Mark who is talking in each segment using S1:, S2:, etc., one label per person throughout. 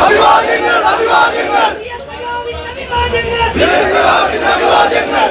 S1: അഭിവാദ്യങ്ങൾ അഭിവാദ്യങ്ങൾ. അഭിവാദ്യങ്ങൾ.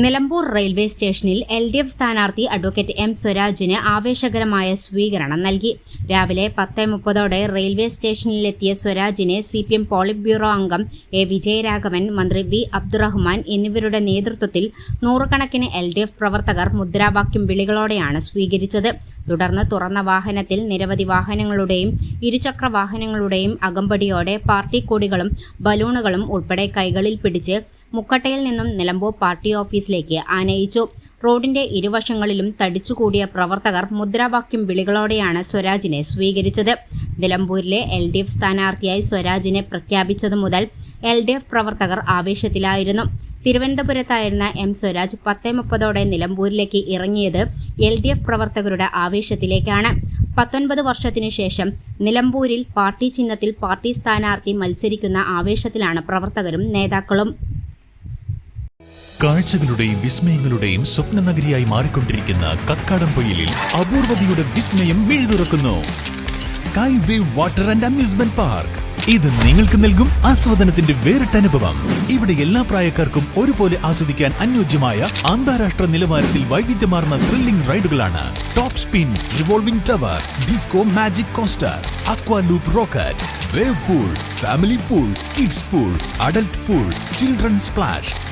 S2: നിലമ്പൂർ റെയിൽവേ സ്റ്റേഷനിൽ എൽ ഡി എഫ് സ്ഥാനാർത്ഥി അഡ്വക്കേറ്റ് എം സ്വരാജിന് ആവേശകരമായ സ്വീകരണം നൽകി. രാവിലെ പത്ത് മുപ്പതോടെ റെയിൽവേ സ്റ്റേഷനിലെത്തിയ സ്വരാജിനെ C P M polit bureau അംഗം എ വിജയരാഘവൻ മന്ത്രി വി അബ്ദുറഹ്മാൻ എന്നിവരുടെ നേതൃത്വത്തിൽ നൂറുകണക്കിന് എൽ ഡി എഫ് പ്രവർത്തകർ മുദ്രാവാക്യം വിളികളോടെയാണ് സ്വീകരിച്ചത്. തുടർന്ന് തുറന്ന വാഹനത്തിൽ നിരവധി വാഹനങ്ങളുടെയും ഇരുചക്ര വാഹനങ്ങളുടെയും അകമ്പടിയോടെ പാർട്ടി കൊടികളും ബലൂണുകളും ഉൾപ്പെടെ കൈകളിൽ പിടിച്ച് മുക്കട്ടയിൽ നിന്നും നിലമ്പൂർ പാർട്ടി ഓഫീസിലേക്ക് ആനയിച്ചു. റോഡിന്റെ ഇരുവശങ്ങളിലും തടിച്ചുകൂടിയ പ്രവർത്തകർ മുദ്രാവാക്യം വിളികളോടെയാണ് സ്വരാജിനെ സ്വീകരിച്ചത്. നിലമ്പൂരിലെ എൽ ഡി എഫ് സ്ഥാനാർത്ഥിയായി സ്വരാജിനെ പ്രഖ്യാപിച്ചതു മുതൽ എൽ ഡി എഫ് പ്രവർത്തകർ ആവേശത്തിലായിരുന്നു. തിരുവനന്തപുരത്തായിരുന്ന എം സ്വരാജ് പത്തേ മുപ്പതോടെ നിലമ്പൂരിലേക്ക് ഇറങ്ങിയത് എൽ ഡി എഫ് പ്രവർത്തകരുടെ ആവേശത്തിലേക്കാണ്. പത്തൊൻപത് വർഷത്തിനു ശേഷം നിലമ്പൂരിൽ പാർട്ടി ചിഹ്നത്തിൽ പാർട്ടി സ്ഥാനാർത്ഥി മത്സരിക്കുന്ന ആവേശത്തിലാണ് പ്രവർത്തകരും നേതാക്കളും.
S3: കാഴ്ചകളുടെയും വിസ്മയങ്ങളുടെയും സ്വപ്ന നഗരിയായി മാറിക്കൊണ്ടിരിക്കുന്ന കക്കാടംപൊയിലിൽ അപൂർവതയുടെ വിസ്മയം മിഴുതുറക്കുന്നു. Sky wave water and amusement park ഇത് നിങ്ങൾക്ക് നൽകും ആസ്വാദനത്തിന്റെ വേറിട്ട അനുഭവം. ഇവിടെ എല്ലാ പ്രായക്കാർക്കും ഒരുപോലെ ആസ്വദിക്കാൻ അനുയോജ്യമായ അന്താരാഷ്ട്ര നിലവാരത്തിൽ വൈവിധ്യമാർന്ന thrilling റൈഡുകളാണ് top spin revolving tower disco magic coaster aqua loop rocket wave pool family pool kids pool adult pool children splash